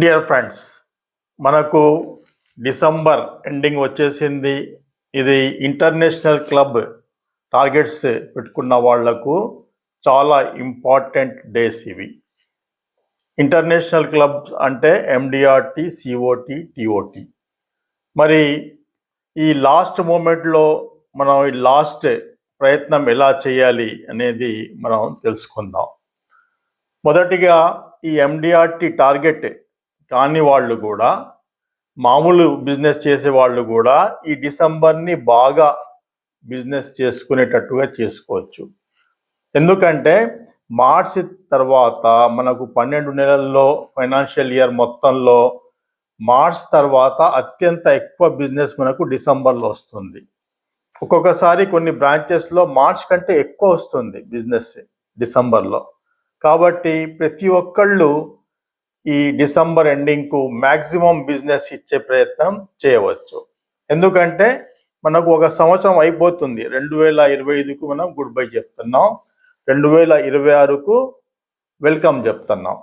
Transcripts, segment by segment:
Dear friends మనకు December ending వచ్చేసింది. ఇది ఇంటర్నేషనల్ క్లబ్ టార్గెట్స్ పెట్టుకున్న వాళ్ళకు చాలా ఇంపార్టెంట్ డేస్ ఇవి. ఇంటర్నేషనల్ క్లబ్ అంటే ఎండిఆర్టీ సిఓటి టిఓటి మరి ఈ లాస్ట్ మూమెంట్లో మనం ఈ లాస్ట్ ప్రయత్నం ఎలా చేయాలి అనేది మనం తెలుసుకుందాం. మొదటిగా ఈ ఎండిఆర్టీ టార్గెట్ కాని వాళ్ళు కూడా మామూలు బిజినెస్ చేసే వాళ్ళు కూడా ఈ డిసెంబర్ని బాగా బిజినెస్ చేసుకునేటట్టుగా చేసుకోవచ్చు. ఎందుకంటే మార్చి తర్వాత మనకు పన్నెండు నెలల్లో ఫైనాన్షియల్ ఇయర్ మొత్తంలో మార్చ్ తర్వాత అత్యంత ఎక్కువ బిజినెస్ మనకు డిసెంబర్లో వస్తుంది. ఒక్కొక్కసారి కొన్ని బ్రాంచెస్లో మార్చ్ కంటే ఎక్కువ వస్తుంది బిజినెస్ డిసెంబర్లో. కాబట్టి ప్రతి ఒక్కళ్ళు ఈ డిసెంబర్ ఎండింగ్కు మ్యాక్సిమం బిజినెస్ ఇచ్చే ప్రయత్నం చేయవచ్చు. ఎందుకంటే మనకు ఒక సంవత్సరం అయిపోతుంది. రెండు వేల ఇరవై ఐదుకు మనం గుడ్ బై చెప్తున్నాం. రెండు వేల ఇరవై ఆరుకు వెల్కమ్ చెప్తున్నాం.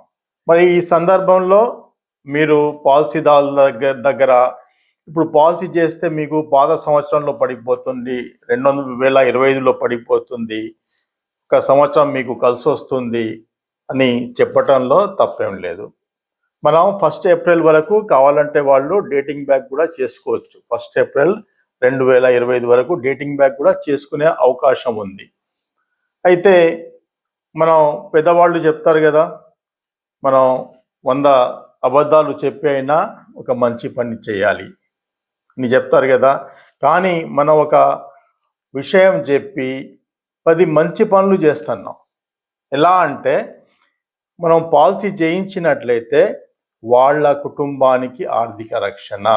మరి ఈ సందర్భంలో మీరు పాలసీదారుల దగ్గర దగ్గర ఇప్పుడు పాలసీ చేస్తే మీకు పాత సంవత్సరంలో పడిపోతుంది. రెండు వందల వేల ఇరవై ఐదులో పడిపోతుంది. ఒక సంవత్సరం మీకు కలిసి వస్తుంది అని చెప్పటంలో తప్పేం లేదు. మనం ఫస్ట్ ఏప్రిల్ వరకు కావాలంటే వాళ్ళు డేటింగ్ బ్యాక్ కూడా చేసుకోవచ్చు. ఫస్ట్ ఏప్రిల్ రెండు వేల ఇరవై ఐదు వరకు డేటింగ్ బ్యాక్ కూడా చేసుకునే అవకాశం ఉంది. అయితే మనం పెద్దవాళ్ళు చెప్తారు కదా మనం వంద అబద్ధాలు చెప్పి అయినా ఒక మంచి పని చేయాలి. అని చెప్తారు కదా కానీ మనం ఒక విషయం చెప్పి పది మంచి పనులు చేస్తున్నాం. ఎలా అంటే మనం పాలసీ చేయించినట్లయితే వాళ్ళ కుటుంబానికి ఆర్థిక రక్షణ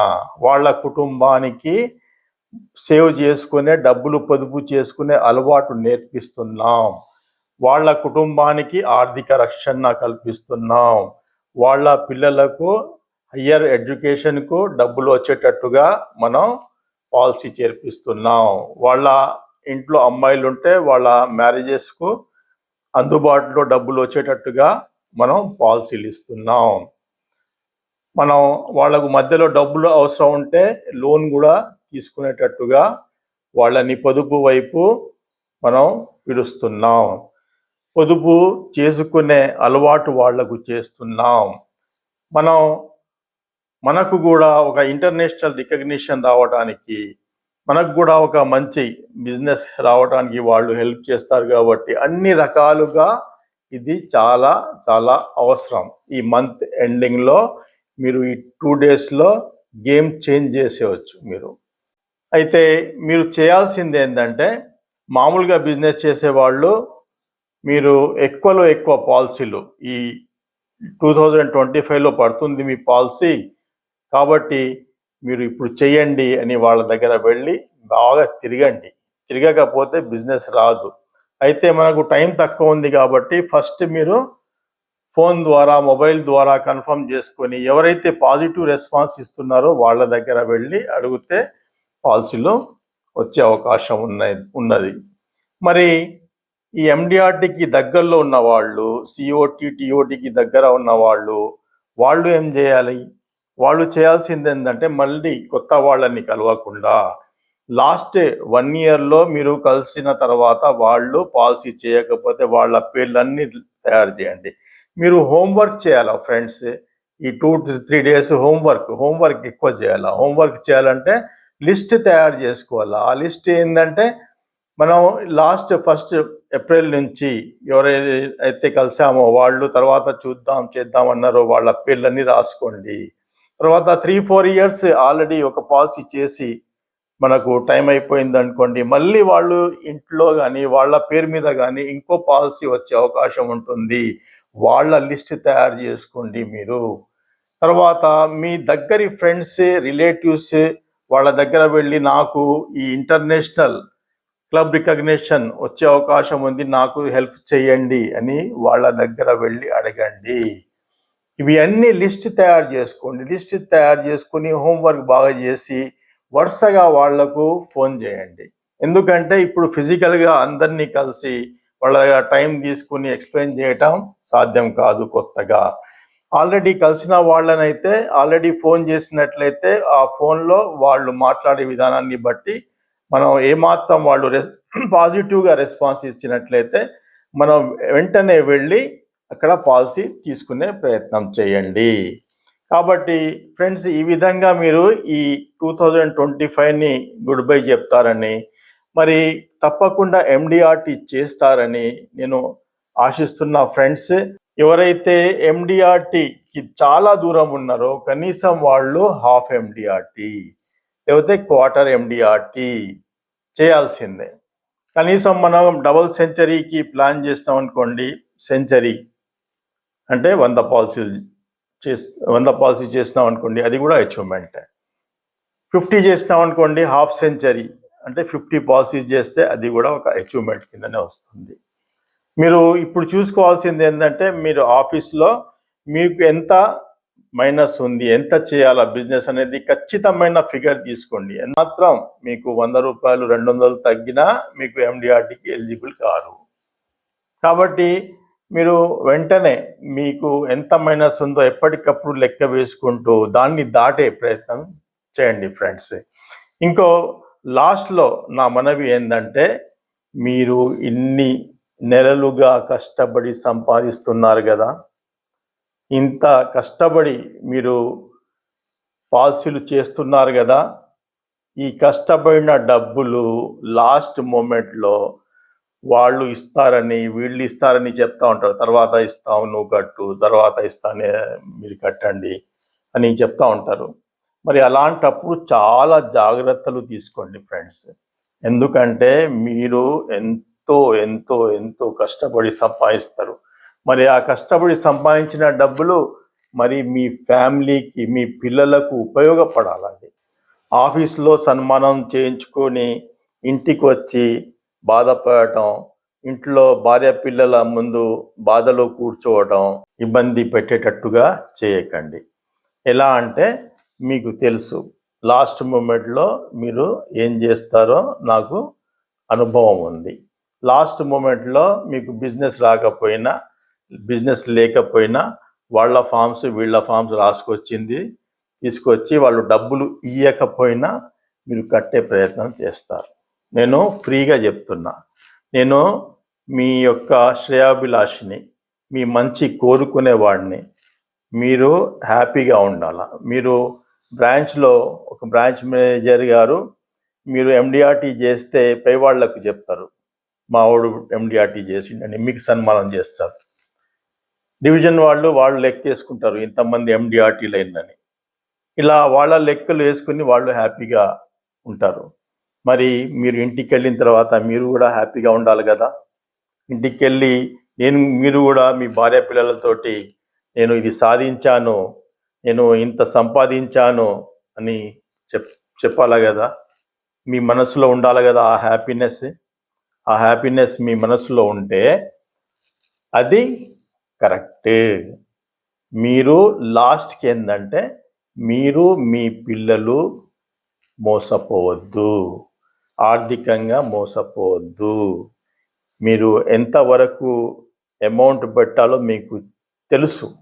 వాళ్ళ కుటుంబానికి సేవ్ చేసుకునే డబ్బులు పొదుపు చేసుకునే అలవాటు నేర్పిస్తున్నాం. వాళ్ళ కుటుంబానికి ఆర్థిక రక్షణ కల్పిస్తున్నాం. వాళ్ళ పిల్లలకు హయ్యర్ ఎడ్యుకేషన్కు డబ్బులు వచ్చేటట్టుగా మనం పాలసీ చేర్పిస్తున్నాం. వాళ్ళ ఇంట్లో అమ్మాయిలు ఉంటే వాళ్ళ మ్యారేజెస్కు అందుబాటులో డబ్బులు వచ్చేటట్టుగా మనం పాలసీలు ఇస్తున్నాం మనం వాళ్ళకు మధ్యలో డబ్బులు అవసరం ఉంటే లోన్ కూడా తీసుకునేటట్టుగా వాళ్ళని పొదుపు వైపు మనం పిలుస్తున్నాం. పొదుపు చేసుకునే అలవాటు వాళ్ళకు చేస్తున్నాం. మనం మనకు కూడా ఒక ఇంటర్నేషనల్ రికగ్నిషన్ రావడానికి మనకు కూడా ఒక మంచి బిజినెస్ రావడానికి వాళ్ళు హెల్ప్ చేస్తారు కాబట్టి అన్ని రకాలుగా ఇది చాలా చాలా అవసరం. ఈ మంత్ ఎండింగ్లో మీరు ఈ టూ డేస్లో గేమ్ చేంజ్ చేసేవచ్చు మీరు. అయితే మీరు చేయాల్సింది ఏంటంటే మామూలుగా బిజినెస్ చేసేవాళ్ళు మీరు ఎక్కువలో ఎక్కువ పాలసీలు ఈ టూ థౌజండ్ ట్వంటీ ఫైవ్లో పడుతుంది మీ పాలసీ కాబట్టి మీరు ఇప్పుడు చేయండి అని వాళ్ళ దగ్గర వెళ్ళి బాగా తిరగండి. తిరగకపోతే బిజినెస్ రాదు. అయితే మనకు టైం తక్కువ ఉంది కాబట్టి ఫస్ట్ మీరు ఫోన్ ద్వారా మొబైల్ ద్వారా కన్ఫర్మ్ చేసుకొని ఎవరైతే పాజిటివ్ రెస్పాన్స్ ఇస్తున్నారో వాళ్ళ దగ్గర వెళ్ళి అడిగితే పాలసీలో వచ్చే అవకాశం ఉన్నది ఉన్నది. మరి ఈ ఎండిఆర్టీకి దగ్గరలో ఉన్న వాళ్ళు సిఓటి టిఓటికి దగ్గర ఉన్న వాళ్ళు వాళ్ళు ఏం చేయాలి? వాళ్ళు చేయాల్సింది ఏంటంటే మళ్ళీ కొత్త వాళ్ళని కలవకుండా లాస్ట్ వన్ ఇయర్లో మీరు కలిసిన తర్వాత వాళ్ళు పాలసీ చేయకపోతే వాళ్ళ పేర్లన్నీ తయారు చేయండి. మీరు హోంవర్క్ చేయాలా ఫ్రెండ్స్ ఈ two three days homework homework ఎక్కువ చేయాలా? హోంవర్క్ చేయాలంటే లిస్ట్ తయారు చేసుకోవాలా? ఆ లిస్ట్ ఏంటంటే మనం లాస్ట్ ఫస్ట్ ఏప్రిల్ నుంచి ఎవరైతే కలిసామో వాళ్ళు తర్వాత చూద్దాం చేద్దాం అన్నారో వాళ్ళ పేర్లన్నీ రాసుకోండి. తర్వాత త్రీ ఫోర్ ఇయర్స్ ఆల్రెడీ ఒక పాలసీ చేసి మనకు టైం అయిపోయింది అనుకోండి మళ్ళీ వాళ్ళు ఇంట్లో కానీ వాళ్ళ పేరు మీద కానీ ఇంకో పాలసీ వచ్చే అవకాశం ఉంటుంది. వాళ్ళ లిస్ట్ తయారు చేసుకోండి మీరు. తర్వాత మీ దగ్గరి ఫ్రెండ్స్ రిలేటివ్స్ వాళ్ళ దగ్గర వెళ్ళి నాకు ఈ ఇంటర్నేషనల్ క్లబ్ రికగ్నిషన్ వచ్చే అవకాశం ఉంది నాకు హెల్ప్ చేయండి అని వాళ్ళ దగ్గర వెళ్ళి అడగండి. ఇవి అన్ని లిస్ట్ తయారు చేసుకోండి. లిస్ట్ తయారు చేసుకుని హోంవర్క్ బాగా చేసి వరుసగా వాళ్ళకు ఫోన్ చేయండి. ఎందుకంటే ఇప్పుడు ఫిజికల్గా అందరినీ కలిసి వాళ్ళ దగ్గర టైం తీసుకుని ఎక్స్ప్లెయిన్ చేయటం సాధ్యం కాదు కొత్తగా. ఆల్రెడీ కలిసిన వాళ్ళనైతే ఆల్రెడీ ఫోన్ చేసినట్లయితే ఆ ఫోన్లో వాళ్ళు మాట్లాడే విధానాన్ని బట్టి మనం ఏమాత్రం వాళ్ళు రెస్ పాజిటివ్గా రెస్పాన్స్ ఇచ్చినట్లయితే మనం వెంటనే వెళ్ళి అక్కడ పాలసీ తీసుకునే ప్రయత్నం చేయండి. కాబట్టి ఫ్రెండ్స్ ఈ విధంగా మీరు ఈ టూ థౌజండ్ ట్వంటీ ఫైవ్ని గుడ్ బై చెప్తారని మరి తప్పకుండా ఎండిఆర్టీ చేస్తారని నేను ఆశిస్తున్న ఫ్రెండ్స్ ఎవరైతే ఎండిఆర్టీకి చాలా దూరం ఉన్నారో కనీసం వాళ్ళు హాఫ్ ఎండిఆర్టీ లేకపోతే క్వార్టర్ ఎండిఆర్టీ చేయాల్సిందే. కనీసం మనం డబుల్ సెంచరీకి ప్లాన్ చేస్తాం అనుకోండి సెంచరీ అంటే వంద పాలసీలు చేస్ వంద పాలసీ చేసినాం అనుకోండి అది కూడా అచీవ్మెంట్. ఫిఫ్టీ చేసినాం అనుకోండి హాఫ్ సెంచరీ అంటే ఫిఫ్టీ పాలసీస్ చేస్తే అది కూడా ఒక అచీవ్మెంట్ కిందనే వస్తుంది. మీరు ఇప్పుడు చూసుకోవాల్సింది ఏంటంటే మీరు ఆఫీస్లో మీకు ఎంత మైనస్ ఉంది ఎంత చేయాలా బిజినెస్ అనేది ఖచ్చితమైన ఫిగర్ తీసుకోండి. మాత్రం మీకు వంద రూపాయలు రెండు వందలు తగ్గినా మీకు ఎండిఆర్టీకి ఎలిజిబుల్ కారు. కాబట్టి మీరు వెంటనే మీకు ఎంత మైనస్ ఉందో ఎప్పటికప్పుడు లెక్క వేసుకుంటూ దాన్ని దాటే ప్రయత్నం చేయండి ఫ్రెండ్స్. ఇంకో లాస్ట్లో నా మనవి ఏంటంటే మీరు ఇన్ని నెలలుగా కష్టపడి సంపాదిస్తున్నారు కదా. ఇంత కష్టపడి మీరు పాలసీలు చేస్తున్నారు కదా. ఈ కష్టపడిన డబ్బులు లాస్ట్ మూమెంట్లో వాళ్ళు ఇస్తారని వీళ్ళు ఇస్తారని చెప్తా ఉంటారు. తర్వాత ఇస్తావు నువ్వు కట్టు తర్వాత ఇస్తానే మీరు కట్టండి అని చెప్తా ఉంటారు. మరి అలాంటప్పుడు చాలా జాగ్రత్తలు తీసుకోండి ఫ్రెండ్స్. ఎందుకంటే మీరు ఎంత ఎంతో ఎంతో ఎంతో కష్టపడి సంపాదిస్తారు. మరి ఆ కష్టపడి సంపాదించిన డబ్బులు మరి మీ ఫ్యామిలీకి మీ పిల్లలకు ఉపయోగపడాలి అది? ఆఫీస్లో సన్మానం చేయించుకొని ఇంటికి వచ్చి బాధపడటం ఇంట్లో భార్య పిల్లల ముందు బాధలో కూర్చోవడం ఇబ్బంది పెట్టేటట్టుగా చేయకండి. ఎలా అంటే మీకు తెలుసు లాస్ట్ మూమెంట్లో మీరు ఏం చేస్తారో నాకు అనుభవం ఉంది. లాస్ట్ మూమెంట్లో మీకు బిజినెస్ రాకపోయినా బిజినెస్ లేకపోయినా వాళ్ళ ఫామ్స్ వీళ్ళ ఫామ్స్ రాసుకొచ్చింది తీసుకొచ్చి వాళ్ళు డబ్బులు ఇయ్యకపోయినా మీరు కట్టే ప్రయత్నం చేస్తారు. నేను ఫ్రీగా చెప్తున్నా. నేను మీ యొక్క శ్రేయాభిలాషిని మీ మంచి కోరుకునేవాడిని మీరు హ్యాపీగా ఉండాల. మీరు బ్రాంచ్లో ఒక బ్రాంచ్ మేనేజర్ గారు మీరు ఎండిఆర్టీ చేస్తే పై వాళ్ళకు చెప్తారు. మా వాడు ఎండిఆర్టీ చేసిండని మీకు సన్మానం చేస్తారు. డివిజన్ వాళ్ళు వాళ్ళు లెక్క వేసుకుంటారు ఇంతమంది ఎండిఆర్టీలు అయిందని. ఇలా వాళ్ళ లెక్కలు వేసుకుని వాళ్ళు హ్యాపీగా ఉంటారు. మరి మీరు ఇంటికి వెళ్ళిన తర్వాత మీరు కూడా హ్యాపీగా ఉండాలి కదా. ఇంటికి వెళ్ళి నేను మీరు కూడా మీ భార్య పిల్లలతోటి నేను ఇది సాధించాను నేను ఇంత సంపాదించాను అని చెప్ చెప్పాలా కదా? మీ మనసులో ఉండాలి కదా ఆ హ్యాపీనెస్? ఆ హ్యాపీనెస్ మీ మనసులో ఉంటే అది కరెక్ట్ మీరు లాస్ట్కి ఏంటంటే మీరు మీ పిల్లలు మోసపోవద్దు. ఆర్థికంగా మోసపోవద్దు. మీరు ఎంతవరకు అమౌంట్ పెట్టాలో మీకు తెలుసు.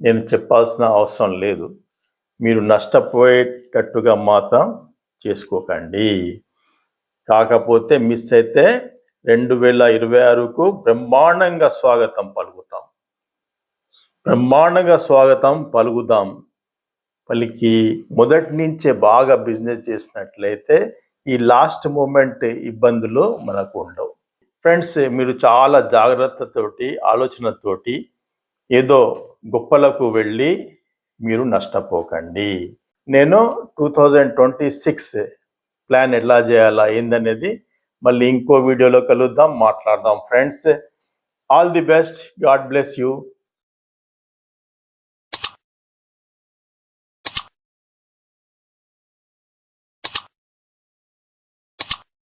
నేను చెప్పాల్సిన అవసరం లేదు. మీరు నష్టపోయేటట్టుగా మాత్రం చేసుకోకండి. కాకపోతే మిస్ అయితే రెండు వేల ఇరవై ఆరుకు బ్రహ్మాండంగా స్వాగతం పలుకుతాం. బ్రహ్మాండంగా స్వాగతం పలుకుదాం. పలికి మొదటి నుంచే బాగా బిజినెస్ చేసినట్లయితే ఈ లాస్ట్ మూమెంట్ ఇబ్బందులు మనకు ఉండవు. ఫ్రెండ్స్ మీరు చాలా జాగ్రత్తతోటి ఆలోచనతోటి ఏదో గొప్పలకు వెళ్ళి మీరు నష్టపోకండి. నేను two thousand twenty six plan ఎలా చేయాలా ఏందనేది మళ్ళీ ఇంకో వీడియోలో కలుద్దాం మాట్లాడదాం. Friends all the best. God bless you.